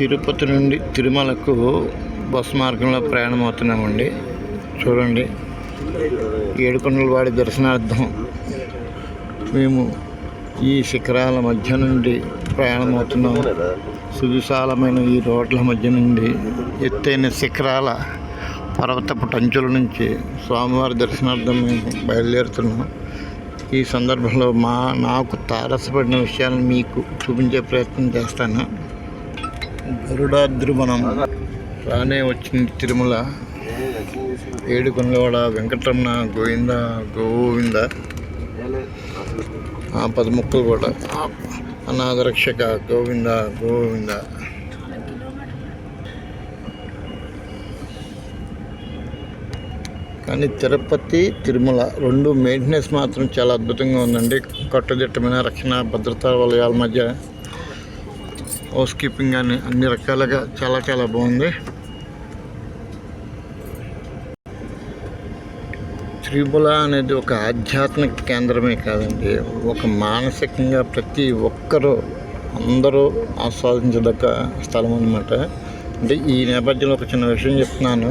తిరుపతి నుండి తిరుమలకు బస్ మార్గంలో ప్రయాణం అవుతున్నామండి. చూడండి. ఏడుకొండలవాడి దర్శనార్థం మేము ఈ శిఖరాల మధ్య నుండి ప్రయాణం అవుతున్నాము సువిశాలమైన ఈ రోడ్ల మధ్య నుండి ఎత్తైన శిఖరాల పర్వతపు టంచుల నుంచి స్వామివారి దర్శనార్థం మేము బయలుదేరుతున్నాం. ఈ సందర్భంలో మా నాకు తారసపడిన విషయాలను మీకు చూపించే ప్రయత్నం చేస్తాను. గరుడాద్రివనం. రానే వచ్చింది తిరుమల. ఏడుకొండలవాడ వెంకటరమణ గోవింద గోవింద. ఆ పదముక్కలు కూడా. ఆ అనాథరక్షక గోవింద గోవింద. కానీ తిరుపతి తిరుమల రెండు మెయింటెనెన్స్ మాత్రం చాలా అద్భుతంగా ఉందండి. కట్టుదిట్టమైన రక్షణ భద్రతా వలయాల మధ్య హౌస్ కీపింగ్ అని అన్ని రకాలుగా చాలా చాలా బాగుంది. త్రిపుల అనేది ఒక ఆధ్యాత్మిక కేంద్రమే కాదండి. ఒక మానసికంగా ప్రతి ఒక్కరూ అందరూ ఆస్వాదించదగ్గ స్థలం అనమాట అంటే ఈ నేపథ్యంలో ఒక చిన్న విషయం చెప్తున్నాను.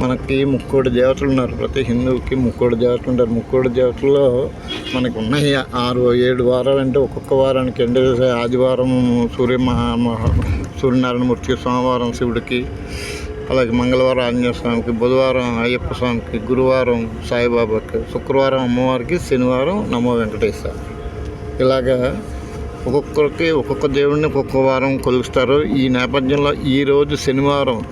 మనకి ముక్కోటి దేవతలు ఉన్నారు. ప్రతి హిందువుకి ముక్కోటి దేవతలు ఉంటారు. ముక్కోడి దేవతల్లో మనకు ఉన్నాయి ఆరు ఏడు వారాలు అంటే ఒక్కొక్క వారానికి ఎండ ఆదివారం సూర్య మహా మహా సూర్యనారాయణమూర్తికి సోమవారం శివుడికి అలాగే మంగళవారం ఆంజనేయ స్వామికి బుధవారం అయ్యప్ప స్వామికి గురువారం సాయిబాబాకి శుక్రవారం అమ్మవారికి శనివారం నమో వెంకటేశ్వర ఇలాగా ఒక్కొక్కరికి ఒక్కొక్క దేవుడిని ఒక్కొక్క వారం కొలుస్తారు. ఈ నేపథ్యంలో ఈరోజు శనివారం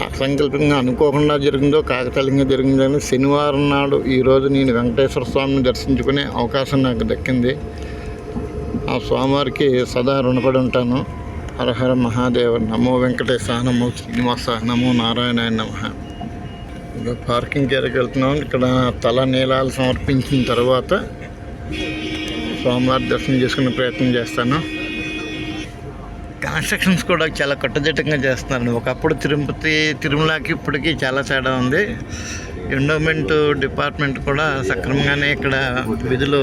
అసంకల్పంగా అనుకోకుండా జరిగిందో కాకతాళీయంగా అని శనివారం నాడు ఈరోజు నేను వెంకటేశ్వర స్వామిని దర్శించుకునే అవకాశం నాకు దక్కింది. ఆ స్వామివారికి సదా రుణపడి ఉంటాను. హరహర మహాదేవ నమో వెంకటేశ నమో శ్రీనివాస నమో నారాయణ నమ. ఇంకా పార్కింగ్ ఏరియాకి వెళ్తున్నాం. ఇక్కడ తల నీలాలు సమర్పించిన తర్వాత స్వామివారి దర్శనం చేసుకునే ప్రయత్నం చేస్తాను. కన్స్ట్రక్షన్స్ కూడా చాలా కట్టుదిట్టంగా చేస్తున్నారు ఒకప్పుడు తిరుపతి తిరుమలకి ఇప్పటికీ చాలా తేడా ఉంది. ఎండోమెంట్ డిపార్ట్మెంట్ కూడా సక్రమంగానే ఇక్కడ విధులు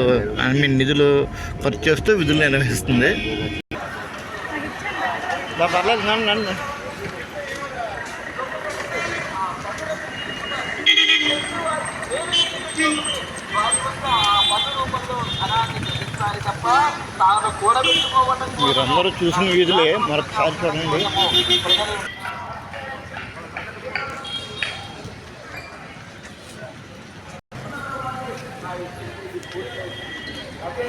ఐ మీన్ నిధులు ఖర్చు చేస్తూ విధులు నిర్వహిస్తుంది. పర్లేదు మీరందరూ చూసిన వీధులే మరొకసారి చూడండి. అదే